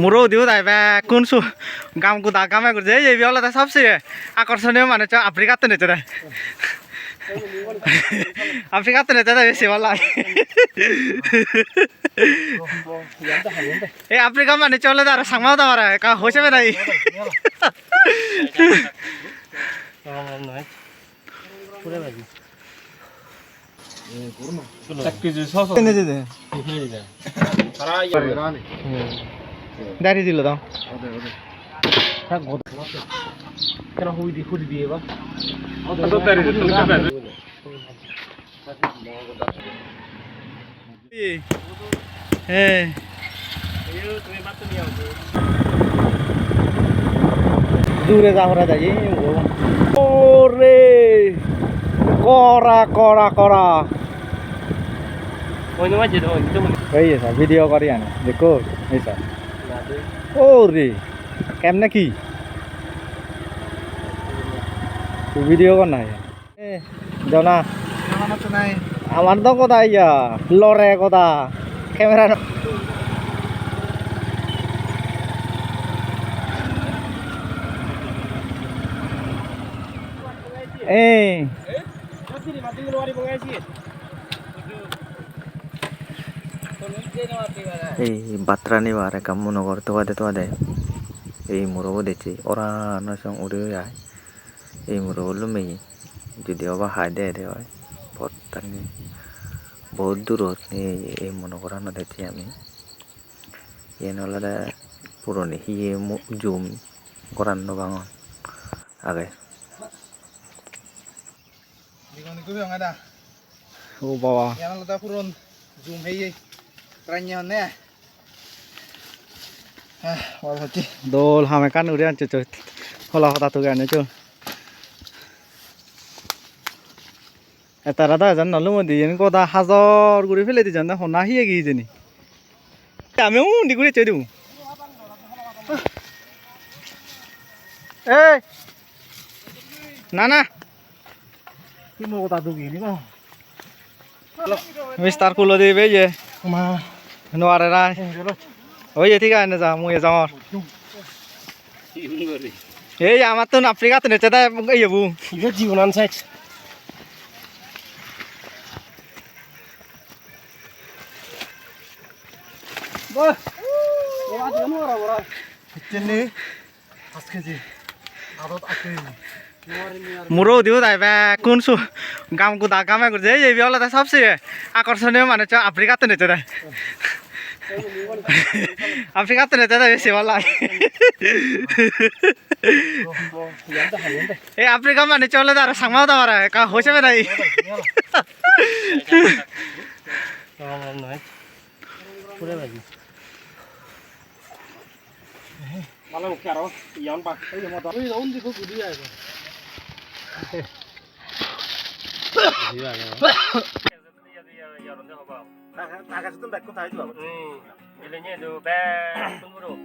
মোৰো দিও তাই বে কোন চু গাম কুদা গামে করছে এই বিয়লা তাই সবচেয়ে আকর্ষণীয় মানে চ আফ্রিকাতে নেচে তাই। আফ্রিকাতে নেচে তাই বেশি ভালো লাগে। এই আফ্রিকা মানে চলে তো আর সাংমাও তো পারে কা হয়েছে নাই। দাঁড়িয়ে দিল দাও। হ্যাঁ দূরে যাওয়া যায় ওরে করা করা করা এই স্যার ভিডিও করি আনে দেখো, এই স্যার। ও রে কেমনে কি? ভিডিও কর না এ, জনা, আমার তো কথা ইয়া লরে কথা ক্যামেরা এই এই বাত্রা নিবার কাম মনে কর তোয়াদে তোয়াদে এই মোরবো দেখছি ওরা নসং উড়ে যায় এই মোরবো লুমেই যদি অবা হাই দে দে হয় বহুত দূরত এই এই মনে করানো দেখছি আমি। ইয়ে নলে পুরনি হিয়ে জুম করানো বাঙন আগে। ও বাবা। Yan lang puron zoom hey ranya ne. Ah, wal hoti. দোল হামে কান উড়ে আনছে চো হলা হতা তো গানে চো এটা রাধা জান নলু মদি এনে কথা হাজার করে ফেলে দি জান হনা হিয়ে গিয়ে জানি আমি উন্দি করে চই দিও এ না না ta du gi ni ko. Mister কুলো দিবে যে Ma. নোয়ারে না Ngelo. ওই যে ঠিক আছে যা মুই যাওয়ার এই আমার তো আফ্রিকাতে নেচে তাই এই যাব Iga jiunan sex. Bah. Wala di mo ra wala. Tinni. Aske ji. Adot ake. মোরও দিও তাই বে কোন চু গাম কুদা গামে করছে এই বিয়লা তাই সবচেয়ে আকর্ষণীয় মানে চ আফ্রিকাতে নেচে তাই আফ্রিকাতে নেচে 여러분들 봐봐. 다, 다 같이 좀 뱉고 다 해줘 봐봐. 응. 일년에 두배 통으로.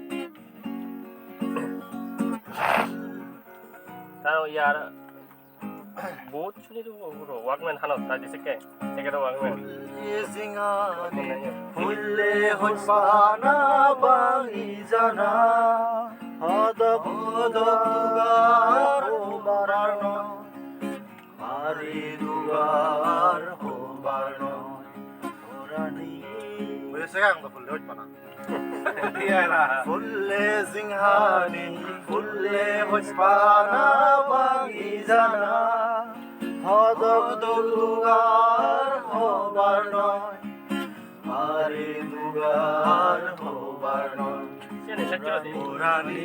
나는 야라. 뭐 추리로 왁맨 하나 다 있을게. 제게도 왁맨. 예승아네 불레 혼바나 방이잖아 하다 보다 누가 오바라노 ফুলে সিংহানি ফুলে হইপানা বাঙিজানা হদ দুগার হোবার নয় আরে দুগার হোবার নয় সেনে সেটা দি পুরানি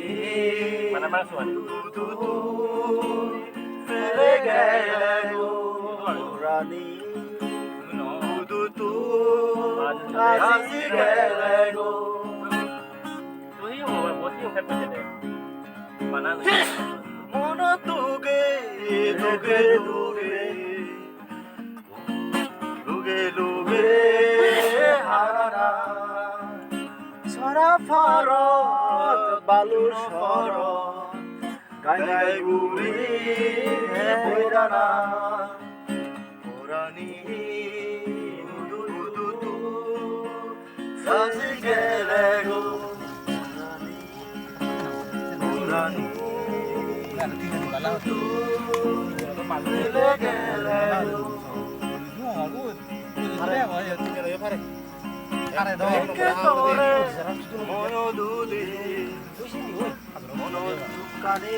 মানে মাংস মানে দুদু ফেলে গেলে পুরানি পেতে দে বানান মন তুগে তুগে তুগে লুগে লুগে হারানা সরা ফারত গাই গাই গুলি হে বৈরানা পুরানি পুরানি গেলে গেলে গো একে তোরে মনো দুদি মনো দুকানি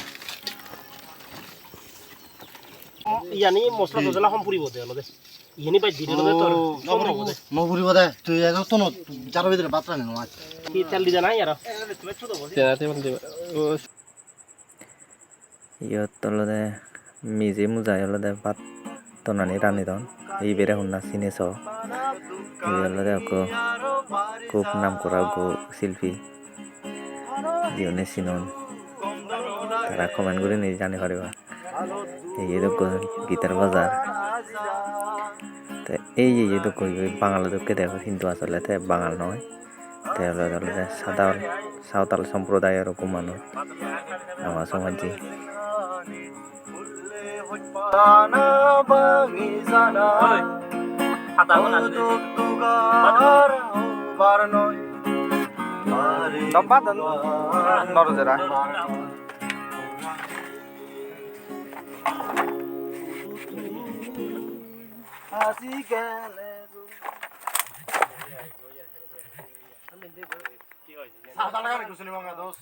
ইয়ানি মছলা টছলা কম পুৰিব দে অলপ। দে ইয়ানি পাই দি দিলে তোৰ। কম হ'ব দে। নবুরিব দে। তুই এখন তো যার ভিতরে বাতরা নেই মাছ কি তেল দি নাই আৰু। ইয়ত অলদে মিজি মুজাই অলদে ভাত তনানি রানি দন এই বেড়ে হুন্না চিনেছ এই অলদে অকো খুব নাম করা গো শিল্পী। যিহনে চিনন। তারা কমেন্ট করে নিজে জানি পারিবা এই দেখো, গীতার বাজার। তো এই এই দেখো বাঙালি দুঃখে দেখো কিন্তু আসলে তে বাঙাল নয়। তে অলদে সাদা সাঁওতাল সম্প্রদায়ের ওরকম মানুষ আমার সমাজে। দুগার নরজেরা। আজি গেলে সাদা লাগা রে কুসনি মাঙ্গা দোস